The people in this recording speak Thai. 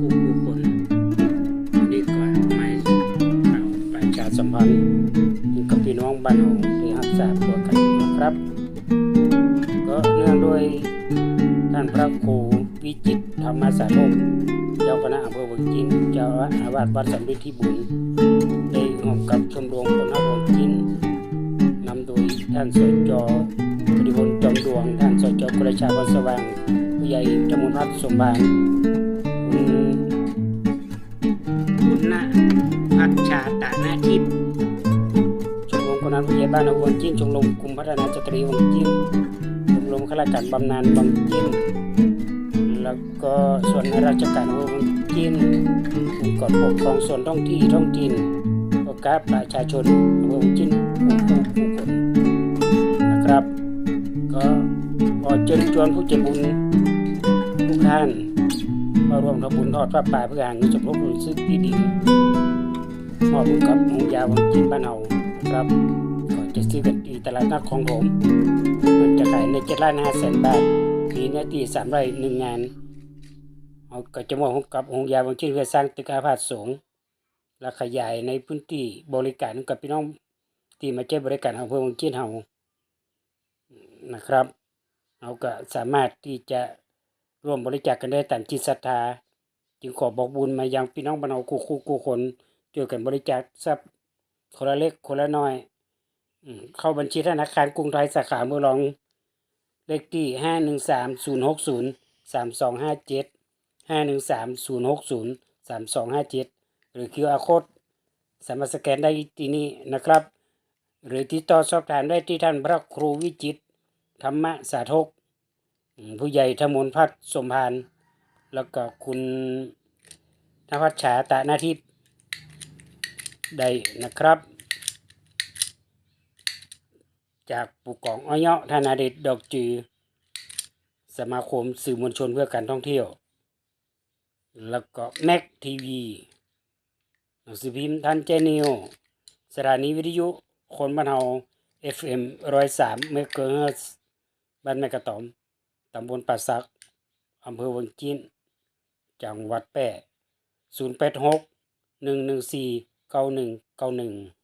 ผู้ผู้คนดีกว่าไม่เอาประชาสัมพันธ์กับพี่น้องบ้านเราที่ฮักษาตัวกันนะครับ ก็เนื่องด้วยท่านพระครูวิจิตธรรมสาโลกเจ้าคณะอำเภอวังจินเจ้าอาวาสวัดสัมฤทธิบุญได้ร่วมกับชมรมคนอวังจินนำโดยท่านสจปฏิพลจอมดวง ท่านสจกระชาบัสว่างผู้ใหญ่จมุนวัดสมบัติ พัชชาตาหน้าทิพชมรมคนนั้นผู้ใหญ่บ้านอวังจิ้นชมรมกลุ่มพัฒนาสตรีวังจิ้นชมรมข้าราชการบำนาญวังจิ้นแล้วก็ส่วนราชการวังจิ้นองค์กรปกครองส่วนท้องที่ท้องถิ่นประกาศประชาชนวังจิ้นผู้ผู้ผู้คนนะครับ ก็ขอเชิญชวนผู้ใจบุญทุกท่านมาร่วมทำบุญทอดพระป่าเพื่อหาเงินสมทบทุนซื้อที่ดิน มอบให้กับหงยาวังจีนบ้านเฮานะครับก็จะซื้อกันที่ตลาดนัดของผมเปิดจะขายในเจ็ดล้านห้าแสนบาทมีเนื้อที่สามไร่หนึ่งงานเอาก็จะมอบให้กับหงยาวังจีนเพื่อสร้างตึกอาพาธสูงและขยายในพื้นที่บริการให้กับพี่น้องที่มาใช้บริการอำเภอวังจีนเฮานะครับเราก็สามารถที่จะร่วมบริจาคกันได้ตามจิตศรัทธา จึงขอบอกบุญมายังพี่น้องบ้านเราคู่คู่คู่คน ช่วยกันบริจาคทรัพย์คนละเล็กคนละน้อยอืเข้าบัญชีธนาคารกรุงไทยสาขาเมืองรอง เลขที่ห้าหนึ่งสามศูนย์หกศูนย์สามสองห้าเจ็ดห้าหนึ่งสามศูนย์หกศูนย์สามสองห้าเจ็ดหรือ QR code สามารถสแกนได้ที่นี่นะครับ หรือติดต่อสอบถามได้ที่ท่านพระครูวิจิตธรรมสาธกผู้ใหญ่ธมนพัฒสมพาน แล้วก็คุณนภัชชาตาหน้าที่ ได้นะครับ จากปุกกองอ้อยธนาเดชดอกจือ สมาคมสื่อมวลชนเพื่อการท่องเที่ยว แล้วก็แม็กทีวีหนังสือพิมพ์ทันเจนิวสถานีวิทยุคนบ้านเฮา FM ร้อยสามเมกะเฮิรตซ์บ้านแม่กระตอมตำบลป่าสักอำเภอวังจินจังหวัดแพร่086 114 9191